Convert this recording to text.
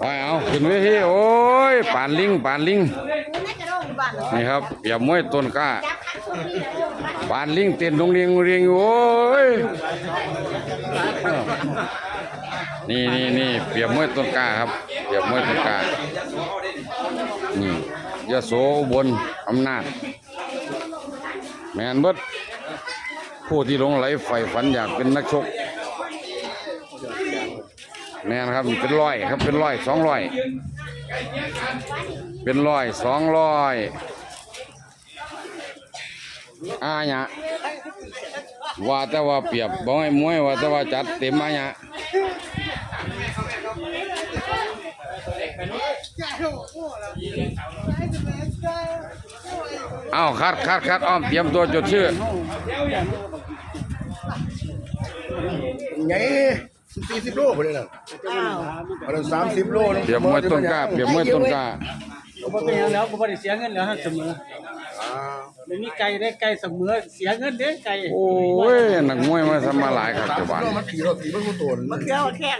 ไปเอาขึ้นเวทีโอ้ยปานลิงปานลิงนี่ครับเปียบมวยต้นกล้าปานลิงเต้นลงเรียงเรียงโอ้ยนี่นี่นี่เปียบมวยต้นกล้าครับเปียบมวยต้นกล้านี่ยโสบนอำนาจ แมนเบิดผู้ที่หลงไหลใฝ่ฝันอยากเป็นนักชก แม่นครับเป็นร้อยครับเป็นร้อยสองร้อยเป็นร้อยสองร้อยอาญะว่าแต่ว่าเปียบบ่ให้มวยว่าแต่ว่าจัดเต็มอาญะอ้าวคัดคัดคัดอ้อมเตรียมตัวจดชื่อไง สี่สิบโลพอดีนะอันนั้นสามสิบโลนะเปรียบมวยต้นกล้าเปรียบมวยต้นกล้าผมบ่เป็นหยังแล้วผมบ่ได้เสียเงินแล้วฮะเสมออ่าไม่มีไก่ได้ไก่เสมอเสียเงินเด้ไก่โอ้ยนักมวยมาทำมาหลายครับเจ้าบ้าน โลมันขี่รถขี่มันกูตัว มันเกี่ยวแข้ง